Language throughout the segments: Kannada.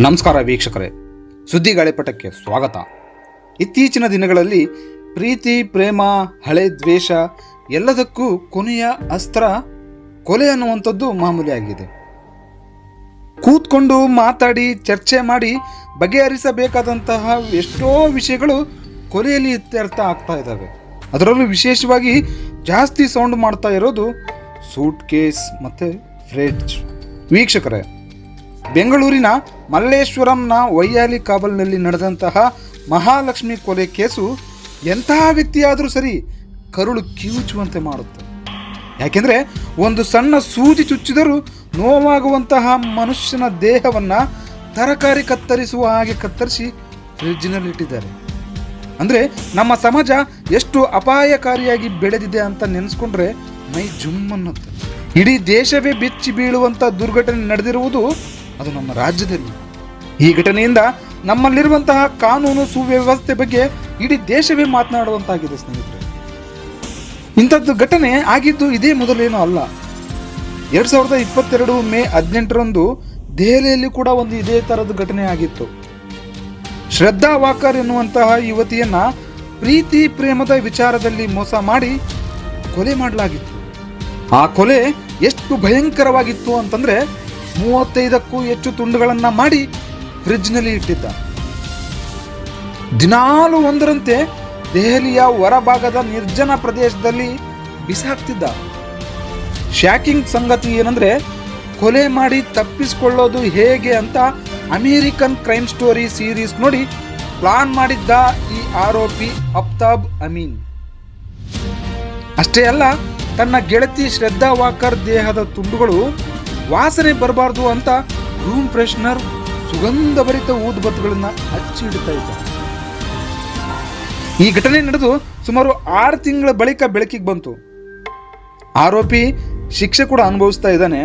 ನಮಸ್ಕಾರ ವೀಕ್ಷಕರೇ. ಸುದ್ದಿ ಗಾಳಿಪಟಕ್ಕೆ ಸ್ವಾಗತ. ಇತ್ತೀಚಿನ ದಿನಗಳಲ್ಲಿ ಪ್ರೀತಿ, ಪ್ರೇಮ, ಹಳೆ ದ್ವೇಷ ಎಲ್ಲದಕ್ಕೂ ಕೊನೆಯ ಅಸ್ತ್ರ ಕೊಲೆ ಅನ್ನುವಂಥದ್ದು ಮಾಮೂಲಿಯಾಗಿದೆ ಕೂತ್ಕೊಂಡು ಮಾತಾಡಿ, ಚರ್ಚೆ ಮಾಡಿ, ಬಗೆಹರಿಸಬೇಕಾದಂತಹ ಎಷ್ಟೋ ವಿಷಯಗಳು ಕೊಲೆಯಲ್ಲಿ ಇತ್ಯರ್ಥ ಆಗ್ತಾ ಇದ್ದಾವೆ. ಅದರಲ್ಲೂ ವಿಶೇಷವಾಗಿ ಜಾಸ್ತಿ ಸೌಂಡ್ ಮಾಡ್ತಾ ಇರೋದು ಸೂಟ್ ಕೇಸ್ ಮತ್ತು ಫ್ರಿಡ್ಜ್. ವೀಕ್ಷಕರೇ, ಬೆಂಗಳೂರಿನ ಮಲ್ಲೇಶ್ವರಂನ ವೈಯಾಲಿ ಕಾಬಲ್ನಲ್ಲಿ ನಡೆದಂತಹ ಮಹಾಲಕ್ಷ್ಮಿ ಕೊಲೆ ಕೇಸು ಎಂತಹ ವ್ಯಕ್ತಿಯಾದರೂ ಸರಿ ಕರುಳು ಕಿವುಚುವಂತೆ ಮಾಡುತ್ತೆ. ಯಾಕೆಂದರೆ ಒಂದು ಸಣ್ಣ ಸೂಜಿ ಚುಚ್ಚಿದರೂ ನೋವಾಗುವಂತಹ ಮನುಷ್ಯನ ದೇಹವನ್ನು ತರಕಾರಿ ಕತ್ತರಿಸುವ ಹಾಗೆ ಕತ್ತರಿಸಿ ಫ್ರಿಡ್ಜ್ನಲ್ಲಿ ಇಟ್ಟಿದ್ದಾರೆ. ಅಂದರೆ ನಮ್ಮ ಸಮಾಜ ಎಷ್ಟು ಅಪಾಯಕಾರಿಯಾಗಿ ಬೆಳೆದಿದೆ ಅಂತ ನೆನೆಸ್ಕೊಂಡ್ರೆ ಮೈ ಜುಮ್ ಅನ್ನುತ್ತೆ ಇಡೀ ದೇಶವೇ ಬೆಚ್ಚಿ ಬೀಳುವಂಥ ದುರ್ಘಟನೆ ನಡೆದಿರುವುದು ಅದು ನಮ್ಮ ರಾಜ್ಯದಲ್ಲಿ. ಈ ಘಟನೆಯಿಂದ ನಮ್ಮಲ್ಲಿರುವಂತಹ ಕಾನೂನು ಸುವ್ಯವಸ್ಥೆ ಬಗ್ಗೆ ಇಡೀ ದೇಶವೇ ಮಾತನಾಡುವಂತಾಗಿದೆ ಸ್ನೇಹಿತರೆ. ಇಂಥದ್ದು ಘಟನೆ ಆಗಿದ್ದು ಇದೇ ಮೊದಲೇನೂ ಅಲ್ಲ. ಎರಡ್ ಸಾವಿರದ ಇಪ್ಪತ್ತೆರಡು ಮೇ ಹದಿನೆಂಟರಂದು ದೆಹಲಿಯಲ್ಲಿ ಕೂಡ ಒಂದು ಇದೇ ಥರದ ಘಟನೆ ಆಗಿತ್ತು. ಶ್ರದ್ಧಾ ವಾಕರ್ ಎನ್ನುವಂತಹ ಯುವತಿಯನ್ನ ಪ್ರೀತಿ ಪ್ರೇಮದ ವಿಚಾರದಲ್ಲಿ ಮೋಸ ಮಾಡಿ ಕೊಲೆ ಮಾಡಲಾಗಿತ್ತು. ಆ ಕೊಲೆ ಎಷ್ಟು ಭಯಂಕರವಾಗಿತ್ತು ಅಂತಂದ್ರೆ ಮೂವತ್ತೈದಕ್ಕೂ ಹೆಚ್ಚು ತುಂಡುಗಳನ್ನು ಮಾಡಿ ಫ್ರಿಜ್ನಲ್ಲಿ ಇಟ್ಟಿದ್ದ ದಿನಾಲು ಒಂದರಂತೆ ದೆಹಲಿಯ ಹೊರಭಾಗದ ನಿರ್ಜನ ಪ್ರದೇಶದಲ್ಲಿ ಬಿಸಾಕ್ತಿದ್ದ ಶಾಕಿಂಗ್ ಸಂಗತಿ ಏನಂದ್ರೆ ಕೊಲೆ ಮಾಡಿ ತಪ್ಪಿಸಿಕೊಳ್ಳೋದು ಹೇಗೆ ಅಂತ ಅಮೇರಿಕನ್ ಕ್ರೈಮ್ ಸ್ಟೋರಿ ಸೀರೀಸ್ ನೋಡಿ ಪ್ಲಾನ್ ಮಾಡಿದ್ದ ಈ ಆರೋಪಿ ಅಫ್ತಾಬ್ ಅಮೀನ್. ಅಷ್ಟೇ ಅಲ್ಲ, ತನ್ನ ಗೆಳತಿ ಶ್ರದ್ಧಾ ವಾಕರ್ ದೇಹದ ತುಂಡುಗಳು ವಾಸನೆ ಬರಬಾರ್ದು ಅಂತ ರೂಮ್ ಫ್ರೆಶ್ನರ್ ಸುಗಂಧಭರಿತ ಹಚ್ಚಿ ಇಡ್ತಾ ಇದ್ದ ಈ ಘಟನೆ ನಡೆದು ಸುಮಾರು ಆರು ತಿಂಗಳ ಬಳಿಕ ಬೆಳಕಿಗೆ ಬಂತು. ಆರೋಪಿ ಶಿಕ್ಷೆ ಕೂಡ ಅನುಭವಿಸ್ತಾ ಇದ್ದಾನೆ.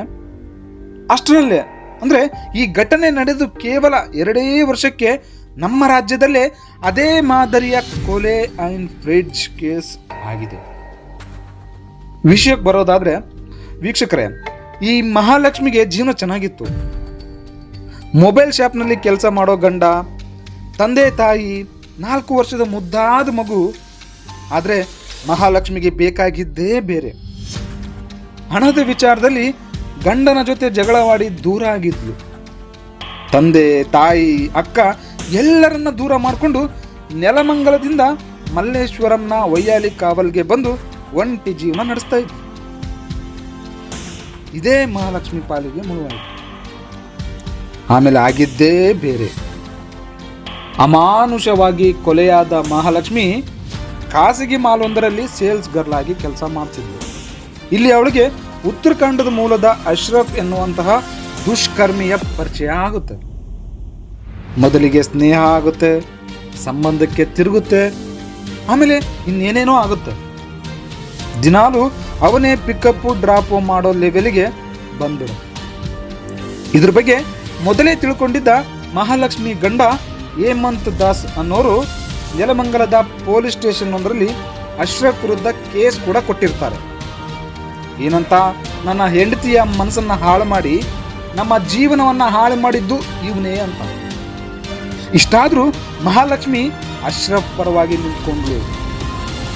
ಅಷ್ಟರಲ್ಲೇ, ಅಂದ್ರೆ ಈ ಘಟನೆ ನಡೆದು ಕೇವಲ ಎರಡೇ ವರ್ಷಕ್ಕೆ ನಮ್ಮ ರಾಜ್ಯದಲ್ಲೇ ಅದೇ ಮಾದರಿಯ ಕೊಲೆ ಅಂಡ್ ಫ್ರಿಡ್ಜ್ ಕೇಸ್ ಆಗಿದೆ. ವಿಷಯಕ್ಕೆ ಬರೋದಾದ್ರೆ, ವೀಕ್ಷಕರೇ ಈ ಮಹಾಲಕ್ಷ್ಮಿಗೆ ಜೀವನ ಚೆನ್ನಾಗಿತ್ತು. ಮೊಬೈಲ್ ಶಾಪ್ನಲ್ಲಿ ಕೆಲಸ ಮಾಡೋ ಗಂಡ, ತಂದೆ, ತಾಯಿ, ನಾಲ್ಕು ವರ್ಷದ ಮುದ್ದಾದ ಮಗು. ಆದರೆ ಮಹಾಲಕ್ಷ್ಮಿಗೆ ಬೇಕಾಗಿದ್ದೇ ಬೇರೆ. ಹಣದ ವಿಚಾರದಲ್ಲಿ ಗಂಡನ ಜೊತೆ ಜಗಳವಾಡಿ ದೂರ ಆಗಿದ್ಲು. ತಂದೆ, ತಾಯಿ, ಅಕ್ಕ ಎಲ್ಲರನ್ನ ದೂರ ಮಾಡಿಕೊಂಡು ನೆಲಮಂಗಲದಿಂದ ಮಲ್ಲೇಶ್ವರಂನ ವೈಯಾಲಿ ಕಾವಲ್ಗೆ ಬಂದು ಒಂಟಿ ಜೀವನ ನಡೆಸ್ತಾ ಇದ್ಲು. ಇದೇ ಮಹಾಲಕ್ಷ್ಮಿ ಪಾಲಿಗೆ ಮುಳುವಾಯಿತು ಆಮೇಲೆ ಆಗಿದ್ದೇ ಬೇರೆ. ಅಮಾನುಷವಾಗಿ ಕೊಲೆಯಾದ ಮಹಾಲಕ್ಷ್ಮಿ ಖಾಸಗಿ ಮಾಲೊಂದರಲ್ಲಿ ಸೇಲ್ಸ್ ಗರ್ಲ್ ಆಗಿ ಕೆಲಸ ಮಾಡ್ತಿದ್ದರು ಇಲ್ಲಿ ಅವಳಿಗೆ ಉತ್ತರಾಖಂಡದ ಮೂಲದ ಅಶ್ರಫ್ ಎನ್ನುವಂತಹ ದುಷ್ಕರ್ಮಿಯ ಪರಿಚಯ ಆಗುತ್ತೆ. ಮೊದಲಿಗೆ ಸ್ನೇಹ ಆಗುತ್ತೆ, ಸಂಬಂಧಕ್ಕೆ ತಿರುಗುತ್ತೆ, ಆಮೇಲೆ ಇನ್ನೇನೇನೋ ಆಗುತ್ತೆ. ದಿನಾಲು ಅವನೇ ಪಿಕಪ್, ಡ್ರಾಪ್ ಮಾಡೋ ಲೆವೆಲ್ಗೆ ಬಂದಿರು ಇದ್ರ ಬಗ್ಗೆ ಮೊದಲೇ ತಿಳ್ಕೊಂಡಿದ್ದ ಮಹಾಲಕ್ಷ್ಮಿ ಗಂಡ ಹೇಮಂತ್ ದಾಸ್ ಅನ್ನೋರು ಯಲಮಂಗಲದ ಪೊಲೀಸ್ ಸ್ಟೇಷನ್ ಒಂದರಲ್ಲಿ ಅಶ್ರಫ್ ವಿರುದ್ಧ ಕೇಸ್ ಕೂಡ ಕೊಟ್ಟಿರ್ತಾರೆ. ಏನಂತ ನನ್ನ ಹೆಂಡತಿಯ ಮನಸ್ಸನ್ನ ಹಾಳು ಮಾಡಿ, ನಮ್ಮ ಜೀವನವನ್ನ ಹಾಳು ಮಾಡಿದ್ದು ಇವನೇ ಅಂತ. ಇಷ್ಟಾದರೂ ಮಹಾಲಕ್ಷ್ಮಿ ಅಶ್ರಫ್ ಪರವಾಗಿ ನಿಂತ್ಕೊಂಡ್ಳು.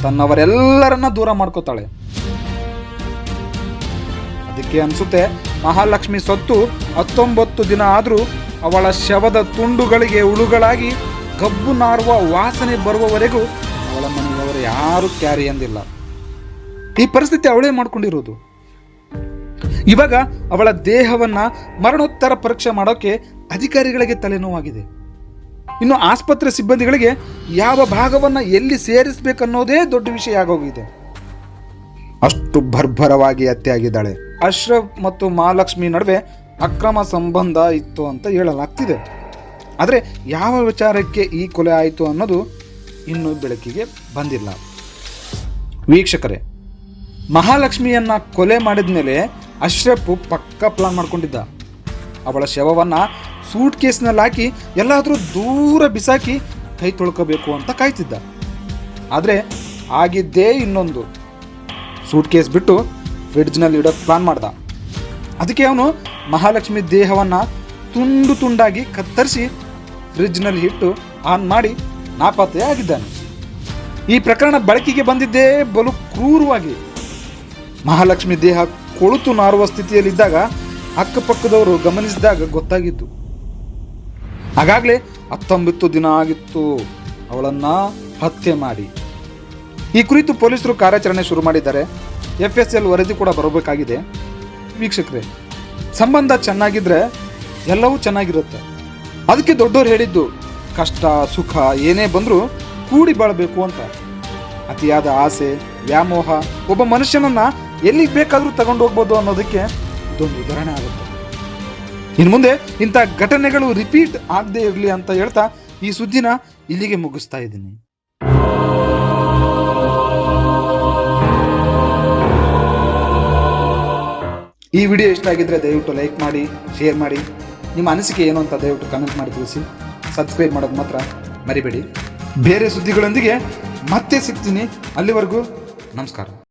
ತನ್ನವರೆಲ್ಲರನ್ನ ದೂರ ಮಾಡ್ಕೋತಾಳೆ. ಅದಕ್ಕೆ ಅನ್ಸುತ್ತೆ, ಮಹಾಲಕ್ಷ್ಮಿ ಸತ್ತು ಹತ್ತೊಂಬತ್ತು ದಿನ ಆದರೂ ಅವಳ ಶವದ ತುಂಡುಗಳಿಗೆ ಉಳುಗಳಾಗಿ ಕಬ್ಬು ನಾರುವ ವಾಸನೆ ಬರುವವರೆಗೂ ಅವಳ ಮನೆಯವರು ಯಾರು ಕ್ಯಾರಿ ಅಂದಿಲ್ಲ. ಈ ಪರಿಸ್ಥಿತಿ ಅವಳೇ ಮಾಡ್ಕೊಂಡಿರೋದು. ಇವಾಗ ಅವಳ ದೇಹವನ್ನ ಮರಣೋತ್ತರ ಪರೀಕ್ಷೆ ಮಾಡೋಕೆ ಅಧಿಕಾರಿಗಳಿಗೆ ತಲೆನೋವಾಗಿದೆ. ಇನ್ನು ಆಸ್ಪತ್ರೆ ಸಿಬ್ಬಂದಿಗಳಿಗೆ ಯಾವ ಭಾಗವನ್ನು ಎಲ್ಲಿ ಸೇರಿಸಬೇಕನ್ನೋದೇ ದೊಡ್ಡ ವಿಷಯ ಆಗೋಗಿದೆ. ಅಷ್ಟು ಭರ್ಭರವಾಗಿ ಹತ್ಯೆಯಾಗಿದ್ದಾಳೆ. ಅಶ್ರಫ್ ಮತ್ತು ಮಹಾಲಕ್ಷ್ಮಿ ನಡುವೆ ಅಕ್ರಮ ಸಂಬಂಧ ಇತ್ತು ಅಂತ ಹೇಳಲಾಗ್ತಿದೆ. ಆದರೆ ಯಾವ ವಿಚಾರಕ್ಕೆ ಈ ಕೊಲೆ ಆಯಿತು ಅನ್ನೋದು ಇನ್ನೂ ಬೆಳಕಿಗೆ ಬಂದಿಲ್ಲ. ವೀಕ್ಷಕರೇ ಮಹಾಲಕ್ಷ್ಮಿಯನ್ನು ಕೊಲೆ ಮಾಡಿದ ಮೇಲೆ ಅಶ್ರಫ್ ಪಕ್ಕ ಪ್ಲಾನ್ ಮಾಡ್ಕೊಂಡಿದ್ದ. ಅವಳ ಶವವನ್ನ ಸೂಟ್ ಕೇಸ್ನಲ್ಲಿ ಹಾಕಿ ಎಲ್ಲಾದರೂ ದೂರ ಬಿಸಾಕಿ ಕೈ ತೊಳ್ಕೋಬೇಕು ಅಂತ ಕಾಯ್ತಿದ್ದ. ಆದರೆ ಆಗಿದ್ದೇ ಇನ್ನೊಂದು ಸೂಟ್ ಕೇಸ್ ಬಿಟ್ಟು ಫ್ರಿಡ್ಜ್ನಲ್ಲಿ ಇಡೋಕೆ ಪ್ಲಾನ್ ಮಾಡ್ದ. ಅದಕ್ಕೆ ಅವನು ಮಹಾಲಕ್ಷ್ಮಿ ದೇಹವನ್ನು ತುಂಡು ತುಂಡಾಗಿ ಕತ್ತರಿಸಿ ಫ್ರಿಡ್ಜ್ನಲ್ಲಿ ಇಟ್ಟು ಆನ್ ಮಾಡಿ ನಾಪತ್ತೆಯಾಗಿದ್ದಾನೆ ಈ ಪ್ರಕರಣ ಬಳಕೆಗೆ ಬಂದಿದ್ದೇ ಬಲು ಕ್ರೂರವಾಗಿ. ಮಹಾಲಕ್ಷ್ಮಿ ದೇಹ ಕೊಳುತು ನಾರುವ ಸ್ಥಿತಿಯಲ್ಲಿದ್ದಾಗ ಅಕ್ಕಪಕ್ಕದವರು ಗಮನಿಸಿದಾಗ ಗೊತ್ತಾಗಿದ್ದು. ಆಗಾಗಲೇ ಹತ್ತೊಂಬತ್ತು ದಿನ ಆಗಿತ್ತು ಅವಳನ್ನ ಹತ್ಯೆ ಮಾಡಿ. ಈ ಕುರಿತು ಪೊಲೀಸರು ಕಾರ್ಯಾಚರಣೆ ಶುರು ಮಾಡಿದ್ದಾರೆ. ಎಫ್ ಎಸ್ ಎಲ್ ವರದಿ ಕೂಡ ಬರಬೇಕಾಗಿದೆ. ವೀಕ್ಷಕರೇ, ಸಂಬಂಧ ಚೆನ್ನಾಗಿದ್ರೆ ಎಲ್ಲವೂ ಚೆನ್ನಾಗಿರುತ್ತೆ. ಅದಕ್ಕೆ ದೊಡ್ಡವ್ರು ಹೇಳಿದ್ದು, ಕಷ್ಟ, ಸುಖ ಏನೇ ಬಂದರೂ ಕೂಡಿ ಬಾಳಬೇಕು ಅಂತ. ಅತಿಯಾದ ಆಸೆ, ವ್ಯಾಮೋಹ, ಒಬ್ಬ ಮನುಷ್ಯನನ್ನು ಎಲ್ಲಿಗೆ ಬೇಕಾದರೂ ತಗೊಂಡು ಹೋಗ್ಬೋದು ಅನ್ನೋದಕ್ಕೆ ಇದೊಂದು ಉದಾಹರಣೆ ಆಗುತ್ತೆ. ಇನ್ನು ಮುಂದೆ ಇಂಥ ಘಟನೆಗಳು ರಿಪೀಟ್ ಆಗದೇ ಇರಲಿ ಅಂತ ಹೇಳ್ತಾ ಈ ಸುದ್ದಿನ ಇಲ್ಲಿಗೆ ಮುಗಿಸ್ತಾ ಇದ್ದೀನಿ. ಈ ವಿಡಿಯೋ ಇಷ್ಟ ಆಗಿದ್ರೆ ದಯವಿಟ್ಟು ಲೈಕ್ ಮಾಡಿ ಶೇರ್ ಮಾಡಿ. ನಿಮ್ಮ ಅನಿಸಿಕೆ ಏನು ಅಂತ ದಯವಿಟ್ಟು ಕಮೆಂಟ್ ಮಾಡಿ ತಿಳಿಸಿ. ಸಬ್ಸ್ಕ್ರೈಬ್ ಮಾಡೋದು ಮಾತ್ರ ಮರಿಬೇಡಿ. ಬೇರೆ ಸುದ್ದಿಗಳೊಂದಿಗೆ ಮತ್ತೆ ಸಿಗ್ತೀನಿ. ಅಲ್ಲಿವರೆಗೂ ನಮಸ್ಕಾರ.